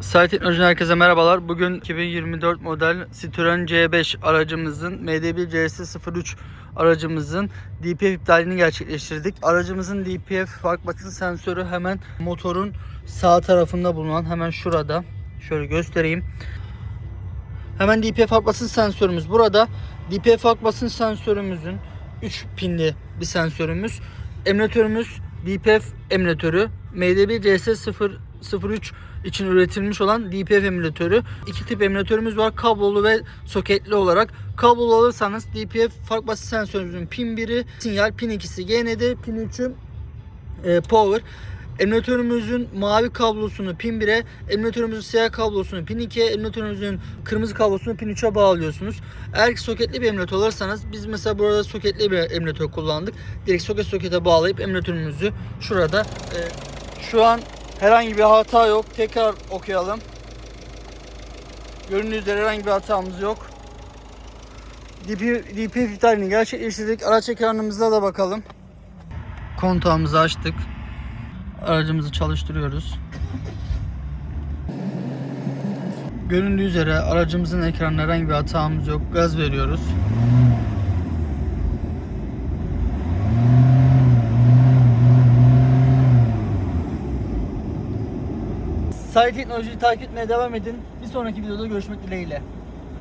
Site Teknoloji'den herkese merhabalar. Bugün 2024 model Citroen C5 aracımızın MD1 CS03 aracımızın DPF iptalini gerçekleştirdik. Aracımızın DPF fark basınç sensörü hemen motorun sağ tarafında bulunan hemen şurada. Şöyle göstereyim. Hemen DPF fark basınç sensörümüz burada. DPF fark basınç sensörümüzün 3 pinli bir sensörümüz. Emülatörümüz DPF emülatörü. MD1 CS003 için üretilmiş olan DPF emülatörü. İki tip emülatörümüz var. Kablolu ve soketli olarak. Kablolu alırsanız DPF fark basınç sensörümüzün pin 1'i sinyal, pin 2'si GND, pin 3'ü e, power. Emülatörümüzün mavi kablosunu pin 1'e, emülatörümüzün siyah kablosunu pin 2'ye, emülatörümüzün kırmızı kablosunu pin 3'e bağlıyorsunuz. Eğer ki soketli bir emülatör alırsanız biz mesela burada soketli bir emülatör kullandık. Direkt soket sokete bağlayıp emülatörümüzü şurada e, şu an herhangi bir hata yok. Tekrar okuyalım. Göründüğü üzere herhangi bir hatamız yok. DP, DPF iptalini gerçekleştirdik. Araç ekranımıza da bakalım. Kontağımızı açtık. Aracımızı çalıştırıyoruz. Göründüğü üzere aracımızın ekranında herhangi bir hatamız yok. Gaz veriyoruz. Site teknolojiyi takip etmeye devam edin. Bir sonraki videoda görüşmek dileğiyle.